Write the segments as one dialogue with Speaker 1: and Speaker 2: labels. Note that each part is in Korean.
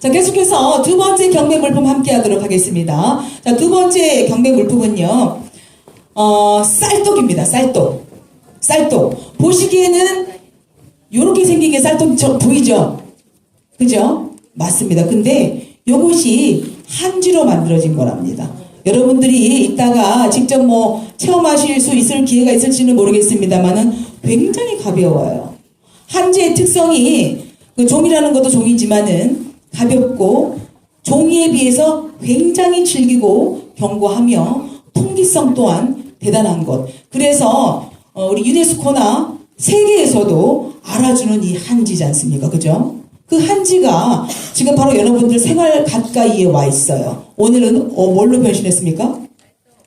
Speaker 1: 자, 계속해서 두 번째 경매 물품 함께 하도록 하겠습니다. 자, 두 번째 경매 물품은요, 어, 쌀떡입니다. 쌀떡. 쌀떡. 보시기에는 요렇게 생긴 게 쌀떡 저- 보이죠? 그죠? 맞습니다. 근데 요것이 한지로 만들어진 거랍니다. 여러분들이 이따가 직접 뭐 체험하실 수 있을 기회가 있을지는 모르겠습니다만은 굉장히 가벼워요. 한지의 특성이 그 종이라는 것도 종이지만은 가볍고 종이에 비해서 굉장히 질기고 견고하며 통기성 또한 대단한 것. 그래서 어, 우리 유네스코나 세계에서도 알아주는 이 한지지 않습니까? 그죠? 그 한지가 지금 바로 여러분들 생활 가까이에 와 있어요. 오늘은 어, 뭘로 변신했습니까?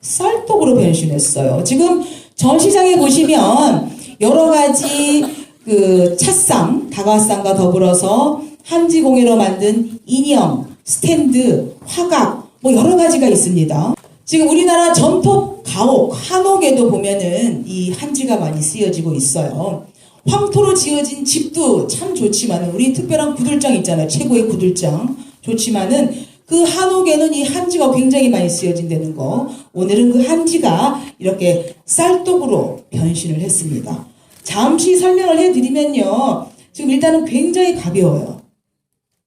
Speaker 1: 쌀떡으로 변신했어요. 지금 전시장에 보시면 여러 가지 그 찻상, 다과상과 더불어서 한지공예로 만든 인형, 스탠드, 화각, 뭐 여러 가지가 있습니다. 지금 우리나라 전통 가옥, 한옥에도 보면은 이 한지가 많이 쓰여지고 있어요. 황토로 지어진 집도 참 좋지만은 우리 특별한 구들장 있잖아요. 최고의 구들장. 좋지만은 그 한옥에는 이 한지가 굉장히 많이 쓰여진다는 거. 오늘은 그 한지가 이렇게 쌀떡으로 변신을 했습니다. 잠시 설명을 해드리면요. 지금 일단은 굉장히 가벼워요.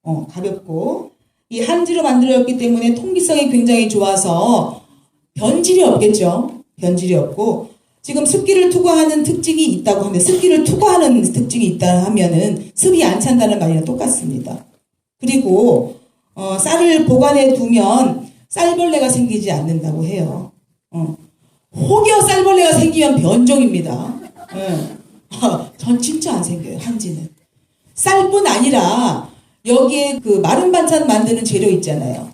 Speaker 1: 어, 가볍고 이 한지로 만들어졌기 때문에 통기성이 굉장히 좋아서 변질이 없겠죠. 변질이 없고 지금 습기를 투과하는 특징이 있다고 하면 습기를 투과하는 특징이 있다 하면은 습이 안 찬다는 말이랑 똑같습니다. 그리고 어, 쌀을 보관해 두면 쌀벌레가 생기지 않는다고 해요. 어. 혹여 쌀벌레가 생기면 변종입니다. 예. 아, 전 진짜 안 생겨요 한지는. 쌀뿐 아니라 여기에 그 마른 반찬 만드는 재료 있잖아요.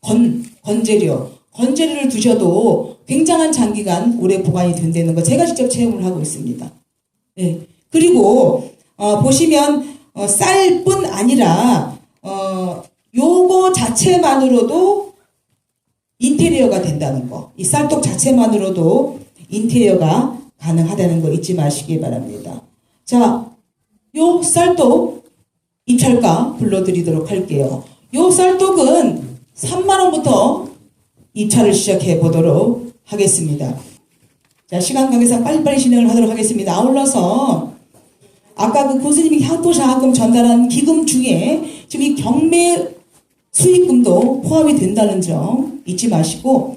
Speaker 1: 건, 건재료. 건재료를 두셔도 굉장한 장기간 오래 보관이 된다는 거 제가 직접 체험을 하고 있습니다. 예. 그리고 어, 보시면 어, 쌀뿐 아니라 어, 요거 자체만으로도 인테리어가 된다는 거. 이 쌀떡 자체만으로도 인테리어가 가능하다는 거 잊지 마시기 바랍니다. 자, 요 쌀떡 입찰가 불러드리도록 할게요. 요 쌀떡은 3만원부터 입찰을 시작해 보도록 하겠습니다. 자, 시간 관계상 빨리빨리 진행을 하도록 하겠습니다. 아울러서 아까 그 교수님이 향토자금 전달한 기금 중에 지금 이 경매 수익금도 포함이 된다는 점 잊지 마시고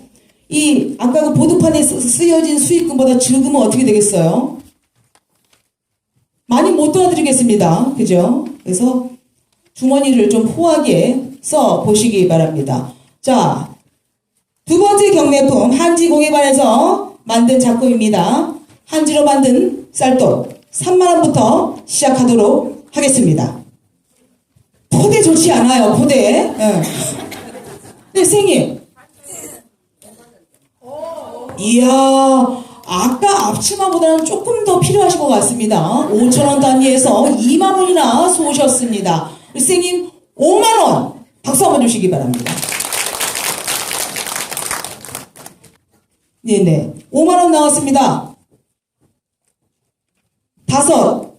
Speaker 1: 이 아까 그 보드판에 쓰- 쓰여진 수익금보다 즐금은 어떻게 되겠어요? 많이 못 도와드리겠습니다. 그죠? 그래서 주머니를 좀 호하게 써 보시기 바랍니다. 자, 두 번째 경매품 한지 공예반에서 만든 작품입니다. 한지로 만든 쌀떡 3만 원부터 시작하도록 하겠습니다. 포대 좋지 않아요. 포대. 예. 네, 선생님. 이야, 아까 앞치마보다는 조금 더 필요하신 것 같습니다. 5천원 단위에서 2만원이나 쏘셨습니다. 선생님, 5만원! 박수 한번 주시기 바랍니다. 네네. 5만원 나왔습니다. 다섯.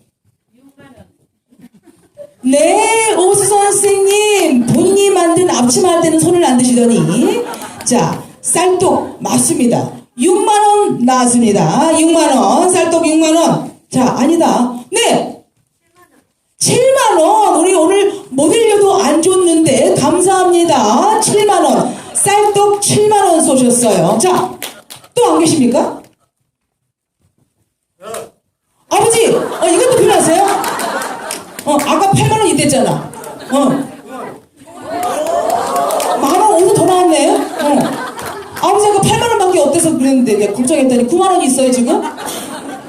Speaker 1: 네, 오수선 선생님. 본인이 만든 앞치마 할 때는 손을 안 드시더니. 자, 쌀떡 맞습니다. 6만원 나왔습니다. 6만원. 쌀떡 6만원. 자, 아니다. 네! 7만원! 우리 오늘 모델료도 안 줬는데, 감사합니다. 7만원. 쌀떡 7만원 쏘셨어요. 자, 또 안 계십니까? 아버지! 어, 이것도 필요하세요? 어, 아까 8만원 있댔잖아. 어. 만원 오늘 더 나왔네. 어. 아버지 아까 8만원밖에 없대서 그랬는데 내가 걱정했더니 9만원 있어요 지금?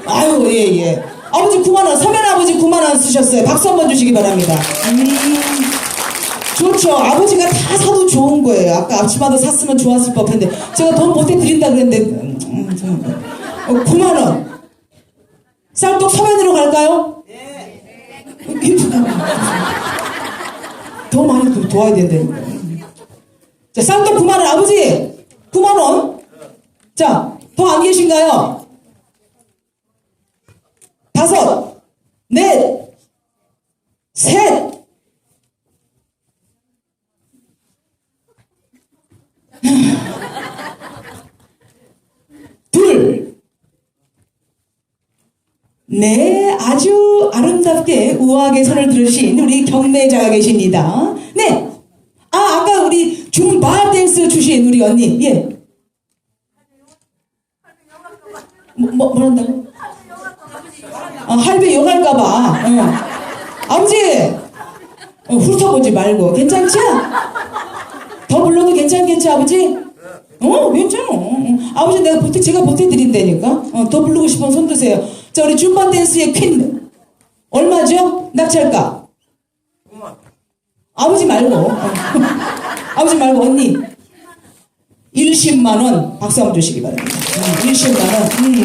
Speaker 1: 아유 예 예. 아버지 9만원 서면 아버지 9만원 쓰셨어요. 박수 한번 주시기 바랍니다. 음, 좋죠. 아버지가 다 사도 좋은 거예요. 아까 앞치마도 샀으면 좋았을 법한데 제가 돈 보태 드린다 그랬는데 음, 음, 좀. 어, 9만원. 쌀떡 서면으로 갈까요? 더 많이 도- 도와야 된다니까. 자, 쌀떡 9만원, 아버지! 9만원? 자, 더 안 계신가요? 다섯, 넷, 셋. 둘. 네, 아주 아름답게 우아하게 손을 들으신 우리 경매자가 계십니다. 네. 아, 아까 우리 줌바 댄스 출신 우리 언니. 예. 뭐, 뭐, 뭐 한다고? 아, 할배 용할까봐. 어. 아버지! 어, 훑어보지 말고. 괜찮지? 더 불러도 괜찮겠지, 아버지? 어, 괜찮아. 어, 아버지 내가 보태, 제가 보태드린다니까. 어, 더 부르고 싶으면 손 드세요. 자, 우리 줌바 댄스의 퀸. 얼마죠? 낙찰가? 아버지 말고. 어. 아버지 말고, 언니. 10만원 박수 한번 주시기 바랍니다. 음, 10만원. 음.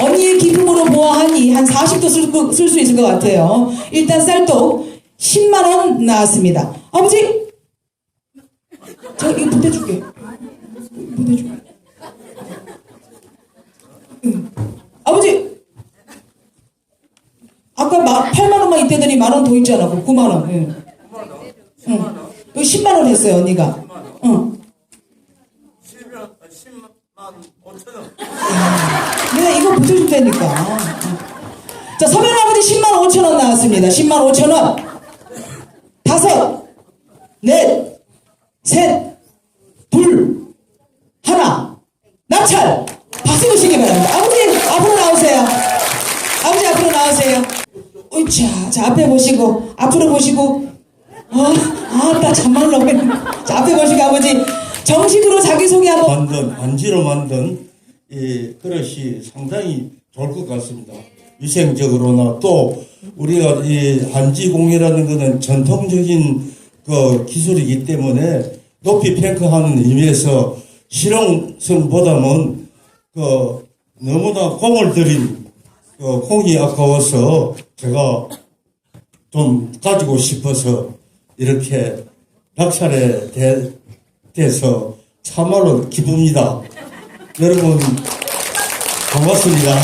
Speaker 1: 언니의 기쁨으로 보아하니 한 40도 쓸 수 있을 것 같아요. 일단 쌀떡 10만원 나왔습니다. 아버지! 저 이거 보태줄게. 보내줘. 응. 아버지! 아까 마, 8만원만 이때더니 만원 더 있잖아. 9만원. 응. 응. 또 10만원 했어요, 언니가. 응.
Speaker 2: 10만, 10만 5천 원.
Speaker 1: 내가 이거 보태준다니까. 자, 서면 아버지 10만 5천 원 나왔습니다. 10만 5천 원. 다섯, 넷, 셋, 둘, 하나, 낙찰. 박수 주시기 바랍니다. 아버지, 앞으로 나오세요. 아버지, 앞으로 나오세요. 으차, 자, 앞에 보시고, 앞으로 보시고. 아, 아따, 참말로. 자, 앞에 보시고, 아버지. 정식으로 자기소개 한번.
Speaker 2: 만든, 안지로 만든 이 그릇이 상당히 좋을 것 같습니다. 위생적으로나 또 우리가 이 한지공이라는 것은 전통적인 그 기술이기 때문에 높이 평가하는 의미에서 실용성보다는 그 너무나 공을 들인 그 공이 아까워서 제가 좀 가지고 싶어서 이렇게 낙찰에 대, 대해서 참말로 기쁩니다. 여러분 반갑습니다.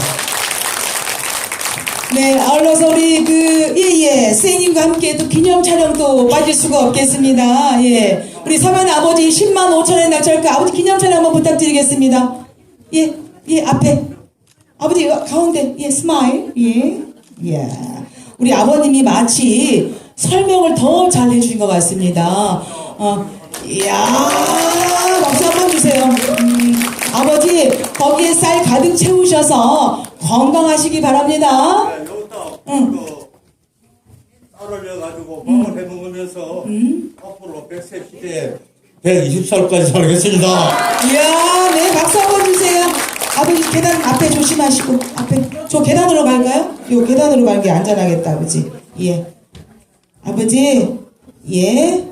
Speaker 1: 네, 아울러서 우리 그, 예, 예, 선생님과 함께 또 기념 촬영도 빠질 수가 없겠습니다. 예. 우리 서면 아버지 10만 5천원 낙찰가 아버지 기념 촬영 한번 부탁드리겠습니다. 예, 예, 앞에. 아버지, 가운데, 예, 스마일. 예, 예. 우리 아버님이 마치 설명을 더 잘 해주신 것 같습니다. 어, 이야, 박수 한번 주세요. 음, 아버지, 거기에 쌀 가득 채우셔서 건강하시기 바랍니다.
Speaker 2: 네, 여기다
Speaker 1: 응.
Speaker 2: 그 쌀을 넣어가지고 밥을 해 먹으면서 앞으로 100세 시대에 120살까지 살겠습니다.
Speaker 1: 이야, 네, 박수 한번 주세요. 아버지, 계단 앞에 조심하시고, 앞에. 저 계단으로 갈까요? 요 계단으로 가는 게 안전하겠다, 아버지. 예. 아버지, 예.